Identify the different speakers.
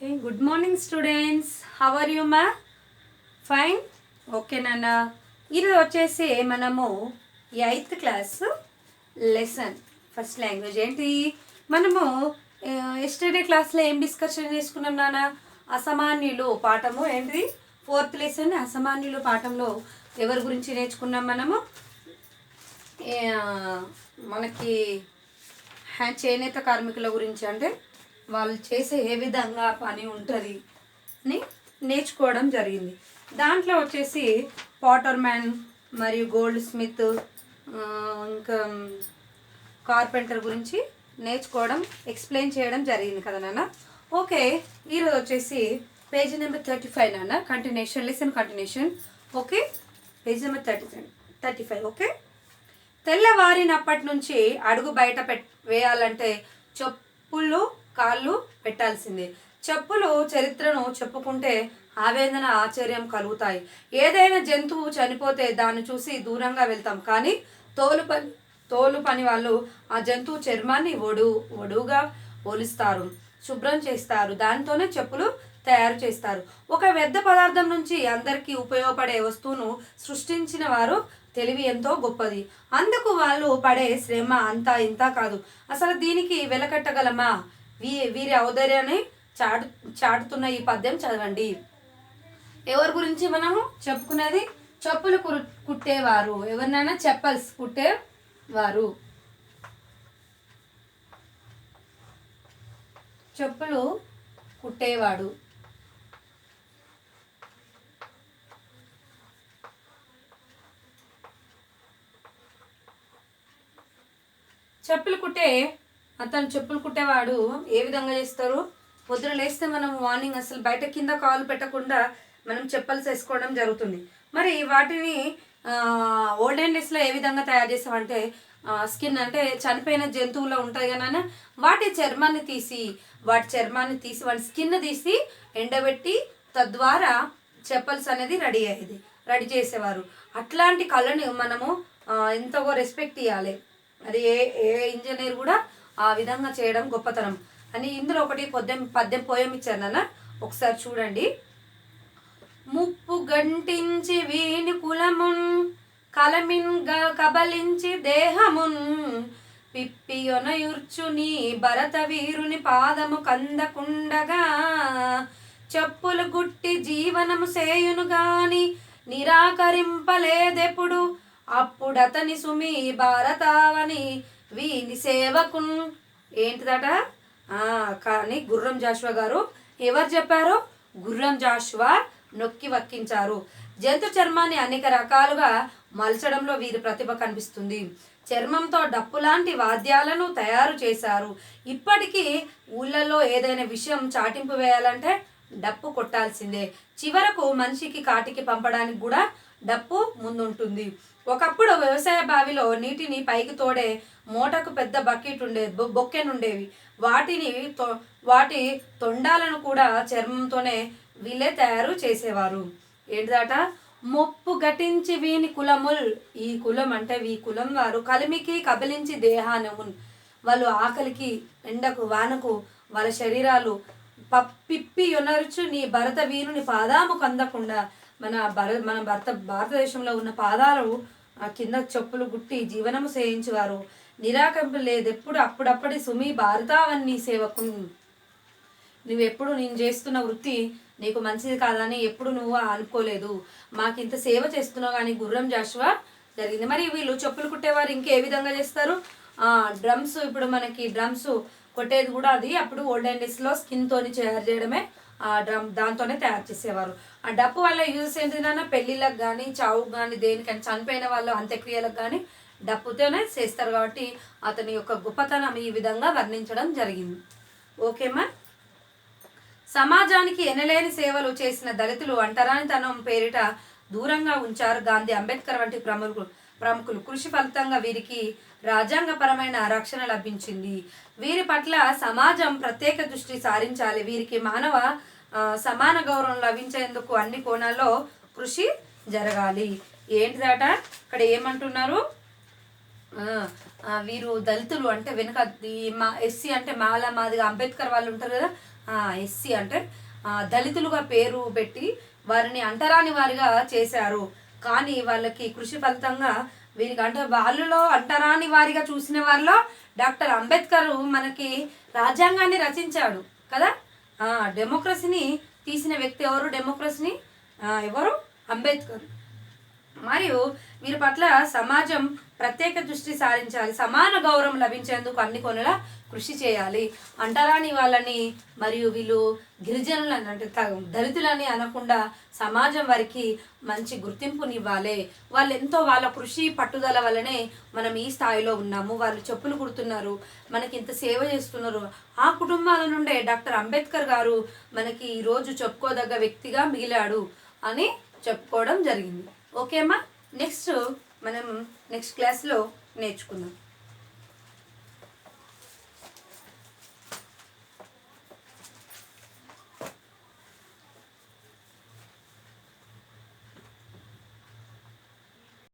Speaker 1: Okay good morning students how are you మా fine okay నాన్న ఈరోజు వచ్చేసి మనము eighth class lesson first language ఏంటి? మనము ఎస్టర్డే క్లాస్లో ఏం డిస్కషన్ చేసుకున్నాం నాన్న అసమాన్యులు పాఠము ఏంటిది ఫోర్త్ లెసన్ అసామాన్యులు పాఠంలో ఎవరి గురించి నేర్చుకున్నాం మనము? మనకి చేనేత కార్మికుల గురించి అంటే వాళ్ళు చేసే ఏ విధంగా పని ఉంటుంది అని నేర్చుకోవడం జరిగింది. దాంట్లో వచ్చేసి పాటర్ మ్యాన్ మరియు గోల్డ్ స్మిత్ ఇంకా కార్పెంటర్ గురించి నేర్చుకోవడం ఎక్స్ప్లెయిన్ చేయడం జరిగింది కదా నాన్న? ఓకే ఈరోజు వచ్చేసి పేజీ నెంబర్ థర్టీ ఫైవ్ నాన్న continuation lesson continuation okay page number thirty five thirty five okay? తెల్లవారినప్పటి నుంచి అడుగు బయట పెట్ వేయాలంటే చెప్పులు కాళ్ళు పెట్టాల్సిందే. చెప్పులు చరిత్రను చెప్పుకుంటే ఆవేదన ఆశ్చర్యం కలుగుతాయి. ఏదైనా జంతువు చనిపోతే దాన్ని చూసి దూరంగా వెళ్తాం. కానీ తోలు పని తోలు పని వాళ్ళు ఆ జంతువు చర్మాన్ని ఒడు ఒడుగా పోలిస్తారు శుభ్రం చేస్తారు. దానితోనే చెప్పులు తయారు చేస్తారు. ఒక వ్యర్థ పదార్థం నుంచి అందరికీ ఉపయోగపడే వస్తువును సృష్టించిన వారు తెలివి ఎంతో గొప్పది. అందుకు వాళ్ళు పడే శ్రమ అంతా ఇంత కాదు. అసలు దీనికి వెలకట్టగలమా? వీ వీరి ఔదర్యాన్ని చాటు చాటుతున్న ఈ పద్యం చదవండి. ఎవరి గురించి మనము చెప్పుకునేది? చెప్పులు కురు కుట్టేవారు. ఎవరినైనా చెప్పల్స్ కుట్టేవారు. చెప్పులు కుట్టేవాడు. చెప్పులు కుట్టే అతను చెప్పులు కుట్టేవాడు. ఏ విధంగా చేస్తారు? పొద్దున లేస్తే మనం మార్నింగ్ అసలు బయట కింద కాలు పెట్టకుండా మనం చెప్పల్స్ వేసుకోవడం జరుగుతుంది. మరి వాటిని ఓల్డెన్ డేస్లో ఏ విధంగా తయారు చేస్తామంటే స్కిన్ అంటే చనిపోయిన జంతువులో ఉంటుంది కానీ వాటి చర్మాన్ని తీసి వాటి చర్మాన్ని తీసి వాటి స్కిన్ తీసి ఎండబెట్టి తద్వారా చెప్పల్స్ అనేది రెడీ అయ్యేది రెడీ చేసేవారు. అట్లాంటి కళని మనము ఎంతగో రెస్పెక్ట్ ఇవ్వాలి అది ఏ ఏ ఇంజనీర్ కూడా ఆ విధంగా చేయడం గొప్పతనం. అని ఇందులో ఒకటి పద్యం పద్యం పోయం ఇచ్చాను నాన్న. ఒకసారి చూడండి. ముప్పు గంటించి వీణి కులమున్ కలమిన్ కబలించి దేహమున్ పిప్పియొనయుర్చుని భరత వీరుని పాదము కందకుండగా చెప్పులు గుట్టి జీవనము సేయును గాని నిరాకరింపలేదెప్పుడు? అప్పుడతని సుమి భారతావని వీని సేవకున్ ఏంటిదట? కానీ గుర్రం జాషువా గారు ఎవరు చెప్పారు? గుర్రం జాషువా నొక్కి వక్కించారు. జంతు చర్మాన్ని అనేక రకాలుగా మలచడంలో వీరి ప్రతిభ కనిపిస్తుంది. చర్మంతో డప్పు లాంటి వాద్యాలను తయారు చేశారు. ఇప్పటికీ ఊళ్ళలో ఏదైనా విషయం చాటింపు వేయాలంటే డప్పు కొట్టాల్సిందే. చివరకు మనిషికి కాటికి పంపడానికి కూడా డప్పు ముందుంటుంది. ఒకప్పుడు వ్యవసాయ బావిలో నీటిని పైకి తోడే మూటకు పెద్ద బకెట్ ఉండేది బొ- బొక్కెనుండేవి. వాటిని తొ- వాటి తొండాలను కూడా చర్మంతోనే వీళ్ళే తయారు చేసేవారు. ఏంటిదట? మొప్పు గటించి వీని కులముల్. ఈ కులం అంటే వీ కులం వారు. కలిమికి కబలించి దేహానమున్. వాళ్ళు ఆకలికి ఎండకు వానకు వాళ్ళ శరీరాలు పప్పిప్పి యొనరుచు నీ భరత వీరుని పాదాము కందకుండా మన భర మన భర్త భారతదేశంలో ఉన్న పాదాలు ఆ కింద చెప్పులు గుట్టి జీవనము సేయించేవారు నిరాకంప లేదెప్పుడు అప్పుడప్పటి సుమి భారతావన్నీ సేవకు. నువ్వెప్పుడు నేను చేస్తున్న వృత్తి నీకు మంచిది కాదని ఎప్పుడు నువ్వు అనుకోలేదు. మాకు ఇంత సేవ చేస్తున్నావు కానీ గుర్రం జాషువా? జరిగింది. మరి వీళ్ళు చెప్పులు కుట్టేవారు ఇంకే విధంగా చేస్తారు? డ్రమ్స్ ఇప్పుడు మనకి డ్రమ్స్ కొట్టేది కూడా అది. అప్పుడు ఓల్డెన్ డేస్లో స్కిన్ తోని తయారు చేయడమే దాంతోనే తయారు చేసేవారు. ఆ డప్పు వల్ల యూజ్ ఏంటిదన్నా పెళ్ళిళ్ళకి కానీ చావుకు కానీ దేనికైనా చనిపోయిన వాళ్ళు అంత్యక్రియలకు కానీ డప్పుతోనే చేస్తారు కాబట్టి అతని యొక్క గొప్పతనం ఈ విధంగా వర్ణించడం జరిగింది. ఓకేమా సమాజానికి ఎనలేని సేవలు చేసిన దళితులు అంటరానితనం పేరిట దూరంగా ఉంచారు గాంధీ అంబేద్కర్ వంటి ప్రముఖులు. ప్రముఖులు. కృషి ఫలితంగా వీరికి రాజ్యాంగపరమైన రక్షణ లభించింది. వీరి పట్ల సమాజం ప్రత్యేక దృష్టి సారించాలి. వీరికి మానవ సమాన గౌరవం లభించేందుకు అన్ని కోణాల్లో కృషి జరగాలి. ఏంటిదట ఇక్కడ ఏమంటున్నారు? వీరు దళితులు అంటే వెనుక ఈ మా ఎస్సీ అంటే మాల మాదిగా అంబేద్కర్ వాళ్ళు ఉంటారు కదా? ఎస్సీ అంటే దళితులుగా పేరు పెట్టి వారిని అంటరాని వారిగా చేశారు. కానీ వాళ్ళకి కృషి ఫలితంగా వీరికి అంటే వాళ్ళలో అంటరాని వారిగా చూసిన వారిలో డాక్టర్ అంబేద్కర్ మనకి రాజ్యాంగాన్ని రచించాడు కదా? డెమోక్రసీని తీసిన వ్యక్తి ఎవరు? డెమోక్రసీని ఎవరు? అంబేద్కర్. మరియు వీరి పట్ల సమాజం ప్రత్యేక దృష్టి సారించాలి. సమాన గౌరవం లభించేందుకు అన్ని కొనుల కృషి చేయాలి. అంటరాని వాళ్ళని మరియు వీళ్ళు గిరిజనులని అంటే దళితులని అనకుండా సమాజం వారికి మంచి గుర్తింపునివ్వాలి. వాళ్ళు ఎంతో వాళ్ళ కృషి పట్టుదల వల్లనే మనం ఈ స్థాయిలో ఉన్నాము. వాళ్ళు చెప్పులు కుడుతున్నారు. మనకి ఇంత సేవ చేస్తున్నారు. ఆ కుటుంబాల నుండే డాక్టర్ అంబేద్కర్ గారు మనకి ఈరోజు చెప్పుకోదగ్గ వ్యక్తిగా మిగిలాడు అని చెప్పుకోవడం జరిగింది. ఓకే నెక్స్ట్ మనం నెక్స్ట్ క్లాస్లో నేర్చుకుందాం.